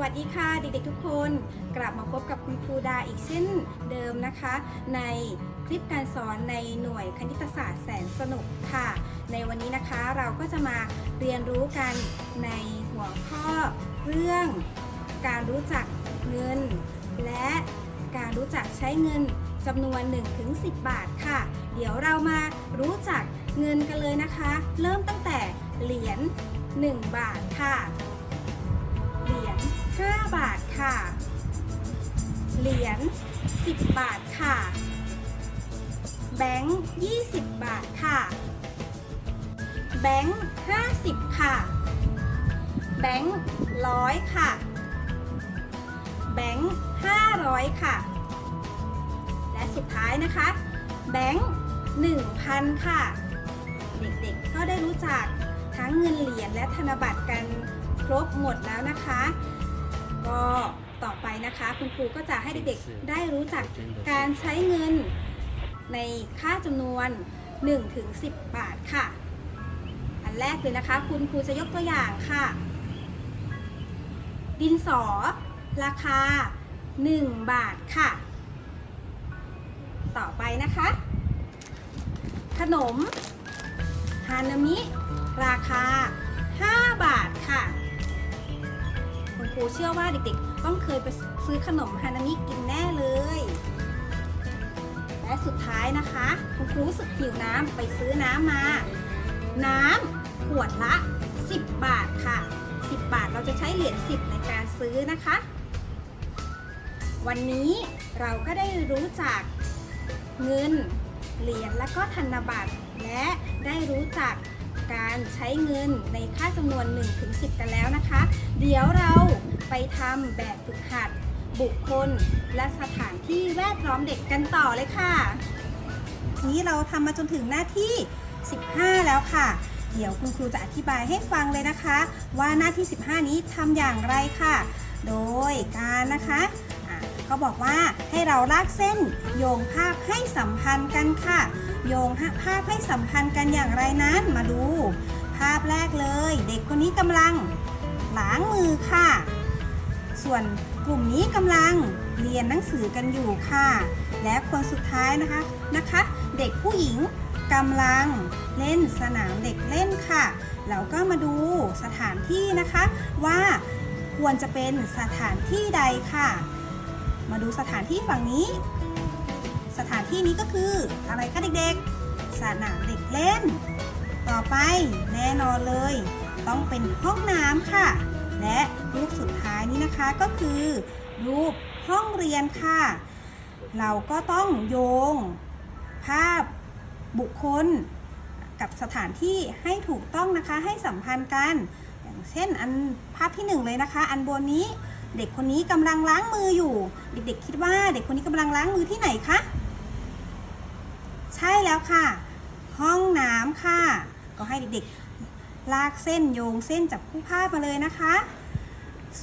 วัสดีค่ะเด็กๆทุกคน กลับมาพบกับคุณครูดาอีกเช่นเดิมนะคะ ในคลิปการสอนในหน่วยคณิตศาสตร์แสนสนุกค่ะ ในวันนี้นะคะเราก็จะมาเรียนรู้กันในหัวข้อเรื่อง การรู้จักเงิน และการรู้จักใช้เงินจำนวน 1-10 บาทค่ะ เดี๋ยวเรามารู้จักเงินกันเลยนะคะ เริ่มตั้งแต่เหรียญ1 บาทค่ะ 5 บาทค่ะ เหรียญ10 บาทค่ะ แบงค์20 บาทค่ะ แบงค์50 ค่ะ แบงค์ร้อยค่ะ แบงค์500 ค่ะ และสุดท้ายนะคะ แบงค์1,000 ค่ะ เด็กๆก็ได้รู้จักทั้งเงินเหรียญและธนบัตรกันครบหมดแล้วนะคะ ก็ต่อไปนะคะ คุณครูก็จะให้เด็กๆได้รู้จักการใช้เงินในค่าจำนวน 1-10 บาทค่ะ อันแรกเลยนะคะ คุณครูจะยกตัวอย่างค่ะ ดินสอ ราคา 1 บาทค่ะ ต่อไปนะคะ ขนมฮานามิ ราคา 5 บาทค่ะ ครูเชื่อว่าเด็กๆ ต้องเคยไปซื้อขนมฮานามิกินแน่เลย และสุดท้ายนะคะคุณครูสึกหิวน้ำไปซื้อน้ำมา น้ำขวดละ 10 บาทค่ะ 10 บาทเราจะใช้เหรียญ10 ในการซื้อนะคะ วันนี้เราก็ได้รู้จักเงินเหรียญและก็ธนบัตร และได้รู้จักการใช้เงินในค่าจำนวน 1-10 กันแล้วนะคะ เดี๋ยวเรา ทำแบบฝึกหัด บุคคล และสถานที่แวดล้อมเด็กกันต่อเลยค่ะ นี้เราทำมาจนถึงหน้าที่ 15 แล้วค่ะ เดี๋ยวคุณครูจะอธิบายให้ฟังเลยนะคะ ว่าหน้าที่ 15 นี้ทำอย่างไรค่ะ โดยการนะคะอะเขาบอกว่าให้เราลากเส้นโยงภาพให้สัมพันธ์กันค่ะ โยงภาพให้สัมพันธ์กันอย่างไรนั้นมาดู ภาพแรกเลย เด็กคนนี้กำลังล้างมือค่ะ ส่วนกลุ่มนี้กำลังเรียนหนังสือกันอยู่ค่ะ และคนสุดท้ายนะคะนะคะ เด็กผู้หญิงกำลังเล่นสนามเด็กเล่นค่ะ เราก็มาดูสถานที่นะคะว่าควรจะเป็นสถานที่ใดค่ะ มาดูสถานที่ฝั่งนี้ สถานที่นี้ก็คืออะไรคะเด็กๆ สนามเด็กเล่น ต่อไปแน่นอนเลย ต้องเป็นห้องน้ำค่ะ และรูปสุดท้ายนี้นะคะก็คือ รูปห้องเรียนค่ะ เราก็ต้องโยง ภาพบุคคล กับสถานที่ให้ถูกต้องนะคะให้สัมพันธ์กัน อย่างเช่นอันภาพที่หนึ่งเลยนะคะ อันบนนี้เด็กคนนี้กำลังล้างมืออยู่ เด็กๆ คิดว่าเด็กคนนี้กำลังล้างมือที่ไหนคะ ใช่แล้วค่ะ ห้องน้ำค่ะ ก็ให้เด็กๆ ลากเส้นโยงเส้นจากผู้ภาพมาเลยนะคะ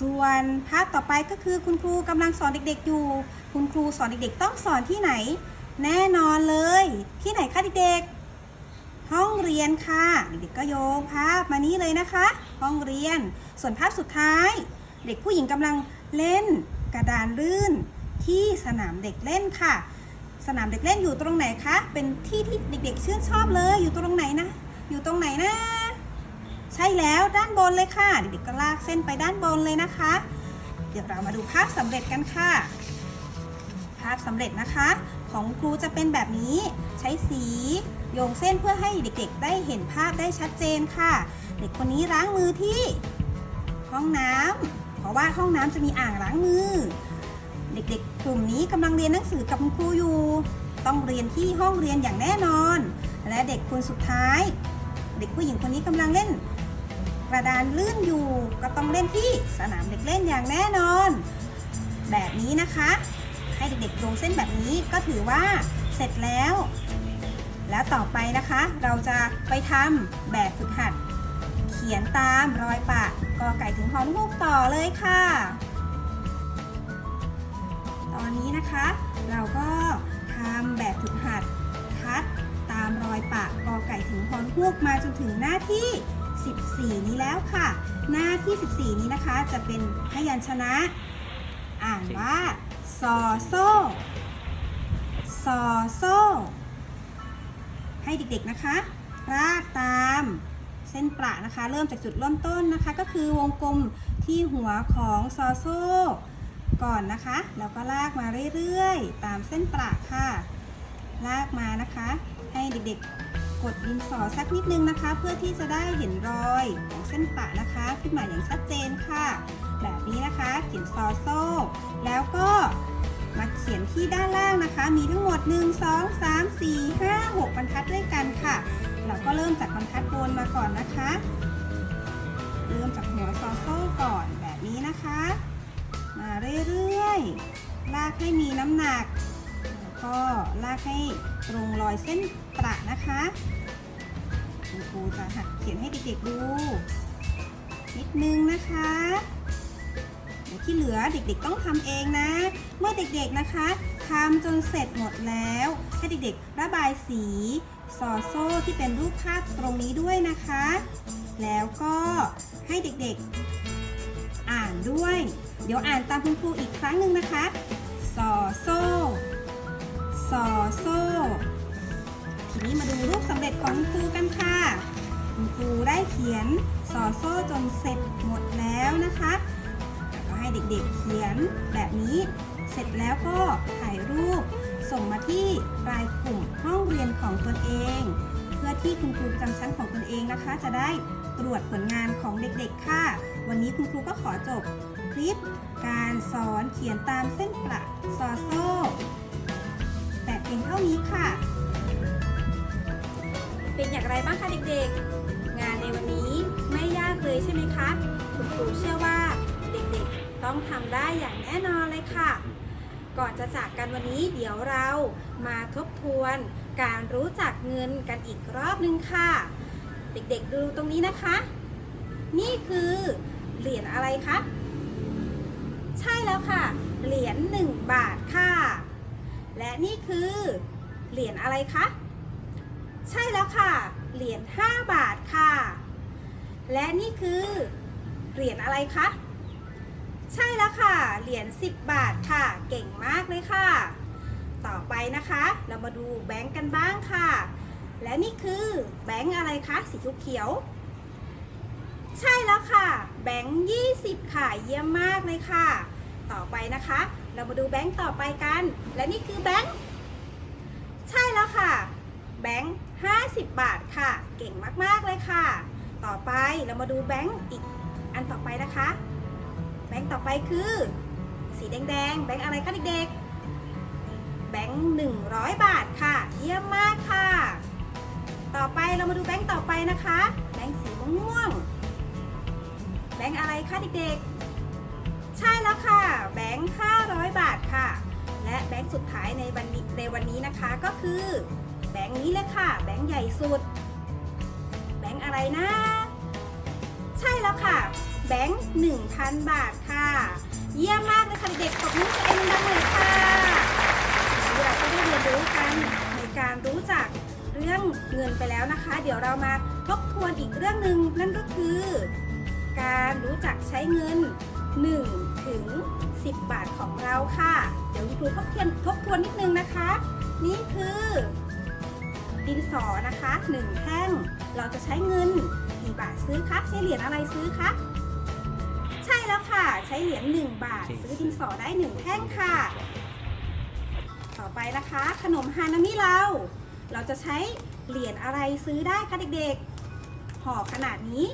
ส่วนภาพต่อไปก็คือคุณครูกำลังสอนเด็กๆอยู่ คุณครูสอนเด็กๆ ต้องสอนที่ไหน แน่นอนเลย ที่ไหนคะเด็กๆ ห้องเรียนค่ะ เด็กๆก็โยงภาพมานี้เลยนะคะ ห้องเรียน ส่วนภาพสุดท้าย เด็กผู้หญิงกำลังเล่นกระดานลื่น ที่สนามเด็กเล่นค่ะ สนามเด็กเล่นอยู่ตรงไหนคะ เป็นที่ที่เด็กๆ ชื่นชอบเลย อยู่ตรงไหนนะ อยู่ตรงไหนนะ ใช่แล้วด้านบนเลยค่ะ เด็กๆก็ลากเส้นไปด้านบนเลยนะคะ เดี๋ยวเรามาดูภาพสำเร็จกันค่ะ ภาพสำเร็จนะคะ ของครูจะเป็นแบบนี้ใช้สีโยงเส้นเพื่อให้เด็กๆ ได้เห็นภาพได้ชัดเจนค่ะ เด็กคนนี้ล้างมือที่ ห้องน้ำเพราะว่าห้องน้ำจะมีอ่างล้างมือ เด็กๆ กลุ่มนี้กำลังเรียนหนังสือกับคุณครูอยู่ ต้องเรียนที่ห้องเรียนอย่างแน่นอน และเด็กคนสุดท้าย เด็กผู้หญิงคนนี้กำลังเล่น กระดานลื่นอยู่ ก็ต้องเล่นที่สนามเด็กเล่นอย่างแน่นอน แบบนี้นะคะ ให้เด็กๆลงเส้นแบบนี้ก็ถือว่าเสร็จแล้ว แล้วต่อไปนะคะ เราจะไปทำแบบฝึกหัด เขียนตามรอยปะกอไก่ถึงฮอนุกต่อเลยค่ะ ตอนนี้นะคะ เราก็ทำแบบฝึกหัดคัดตามรอยปะกอไก่ถึงฮอนฮวกมาจนถึงหน้าที่ 14 นี้แล้วค่ะ หน้าที่ 14 นี้นะคะจะเป็นพยัญชนะ อ่านว่าซอโซ่ซอโซ่ให้เด็กๆนะคะรากตามเส้นประนะคะ เริ่มจากจุดเริ่มต้นนะคะ ก็คือวงกลมที่หัวของซอโซ่ก่อนนะคะ แล้วก็ลากมาเรื่อยๆ ตามเส้นประค่ะ ลากมานะคะ ให้เด็กๆ กดดินสอสักนิดนึงนะคะ เพื่อที่จะได้เห็นรอยของเส้นปะนะคะ ขึ้นมาอย่างชัดเจนค่ะ แบบนี้นะคะเขียนซอโซ่ แล้วก็มาเขียนที่ด้านล่างนะคะ มีทั้งหมด 1 2 3 4 5 6บรรทัดด้วยกันค่ะ เราก็เริ่มจากบรรทัดบนมาก่อนนะคะ เริ่มจากหัวซอโซ่ก่อนแบบนี้นะคะ มาเรื่อยๆ ลากให้มีน้ำหนัก ก็ลากให้ตรงรอยเส้นประนะคะคุณครูจะหัดเขียนให้เด็กๆดู นิดนึงนะคะเดี๋ยวที่เหลือเด็กๆต้องทำเองนะ เมื่อเด็กๆนะคะทำจนเสร็จหมดแล้ว ให้เด็กๆระบายสีซอโซ่ที่เป็นรูปภาพตรงนี้ด้วยนะคะ แล้วก็ให้เด็กๆอ่านด้วย เดี๋ยวอ่านตามคุณครูอีกครั้งหนึ่งนะคะซอโซ่ ซอโซ่ทีนี้มาดูรูปสำเร็จของครูกันค่ะคุณครูได้เขียนซอโซ่จนเสร็จหมดแล้วนะคะก็ให้เด็กๆเขียนแบบนี้ เสร็จแล้วก็ถ่ายรูป ส่งมาที่รายกลุ่มห้องเรียนของตนเอง เพื่อที่คุณครูประจำชั้นของตนเองนะคะ จะได้ตรวจผลงานของเด็กๆค่ะ วันนี้คุณครูก็ขอจบคลิป การสอนเขียนตามเส้นประซอโซ่ ยงเท่านี้ค่ะ เป็นอย่างไรบ้างคะเด็กๆ งานในวันนี้ไม่ยากเลยใช่ไหมคะ คุณครูเชื่อว่าเด็กๆต้องทำได้อย่างแน่นอนเลยค่ะ ก่อนจะจากกันวันนี้เดี๋ยวเรามาทบทวนการรู้จักเงินกันอีกรอบนึงค่ะ เด็กๆดูตรงนี้นะคะ นี่คือเหรียญอะไรคะ ใช่แล้วค่ะ เหรียญ1บาทค่ะ และนี่คือเหรียญอะไรคะ ใช่แล้วค่ะ เหรียญ5บาทค่ะ และนี่คือเหรียญอะไรคะ ใช่แล้วค่ะ เหรียญ10 บาทค่ะ เก่งมากเลยค่ะ ต่อไปนะคะ เรามาดูแบงก์กันบ้างค่ะ และนี่คือแบงก์อะไรคะสีเขียวใช่แล้วค่ะ แบงก์20 ค่ะ เยี่ยมมากเลยค่ะ ต่อไปนะคะ เรามาดูแบงก์ต่อไปกัน และนี่คือแบงก์ใช่แล้วค่ะ แบงค์50 บาทค่ะ เก่งมากๆเลยค่ะ ต่อไปเรามาดูแบงค์อีกอันต่อไปนะคะ แบงค์ต่อไปคือ สีแดงๆ แบงค์อะไรคะเด็กๆ แบงค์100 บาทค่ะ เยี่ยมมากค่ะ ต่อไปเรามาดูแบงค์ต่อไปนะคะ แบงค์สีม่วงๆแบงค์อะไรคะเด็กๆ ใช่แล้วค่ะ แบงค์500 บาทค่ะ และแบงค์สุดท้ายในวันนี้ในวันนี้นะคะก็คือ แบงค์นี้เลยค่ะ แบงค์ใหญ่สุด แบงค์อะไรนะ ใช่แล้วค่ะ แบงค์1,000 บาทค่ะ เยี่ยมมากเลยค่ะเด็กๆตบมือตัวเองดังเลยค่ะเราก็ได้เรียนรู้กันในการรู้จักเรื่องเงินไปแล้วนะคะ เดี๋ยวเรามาทบทวนอีกเรื่องหนึ่งนั่นก็คือ การรู้จักใช้เงิน 1 ถึง 10 บาทของเราค่ะ เดี๋ยวคุณครูทบทวนทบทวนนิดนึงนะคะ นี่คือ ดินสอนะคะ 1 แท่ง เราจะใช้เงินกี่บาทซื้อคะใช้เหรียญอะไรซื้อคะใช่แล้วค่ะ ใช้เหรียญ1บาท ซื้อดินสอได้ 1 แท่งค่ะ ต่อไปนะคะ ขนมฮานามิเรา เราจะใช้เหรียญอะไรซื้อได้คะเด็กๆห่อขนาดนี้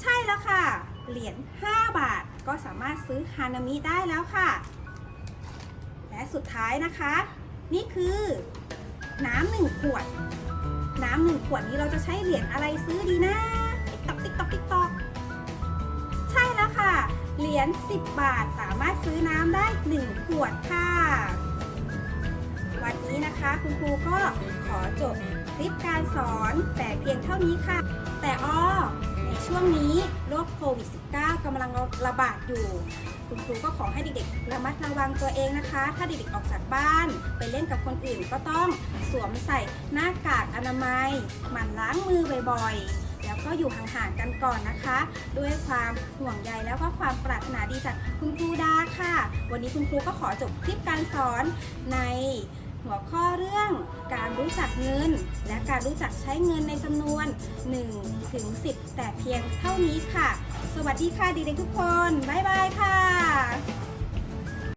ใช่แล้วค่ะ เหรียญ5บาท ก็สามารถซื้อฮานามิได้แล้วค่ะ และสุดท้ายนะคะ นี่คือน้ำหนึ่งขวด น้ำหนึ่งขวดนี้เราจะใช้เหรียญอะไรซื้อดีนะติ๊กตอกติ๊กตอกติ๊กตอกใช่แล้วค่ะ เหรียญ10 บาทสามารถซื้อน้ำได้ 1 ขวดค่ะ วันนี้นะคะคุณครูก็ขอจบคลิปการสอนแต่เพียงเท่านี้ค่ะ แต่อ้อ ช่วงนี้โรคโควิด -19 กำลังระบาดอยู่ คุณครูก็ขอให้เด็กๆ ระมัดระวังตัวเองนะคะ ถ้าเด็กๆออกจากบ้าน ไปเล่นกับคนอื่นก็ต้องสวมใส่หน้ากากอนามัย หมั่นล้างมือบ่อยๆ แล้วก็อยู่ห่างๆกันก่อนนะคะ ด้วยความห่วงใยแล้วก็ความปรารถนาดีจากคุณครูดาค่ะ วันนี้คุณครูก็ขอจบคลิปการสอนใน หัวข้อเรื่องการรู้จักเงิน และการรู้จักใช้เงินในจำนวน 1 ถึง 10 แต่เพียงเท่านี้ค่ะ สวัสดีค่ะเด็กๆทุกคน บ๊ายบายค่ะ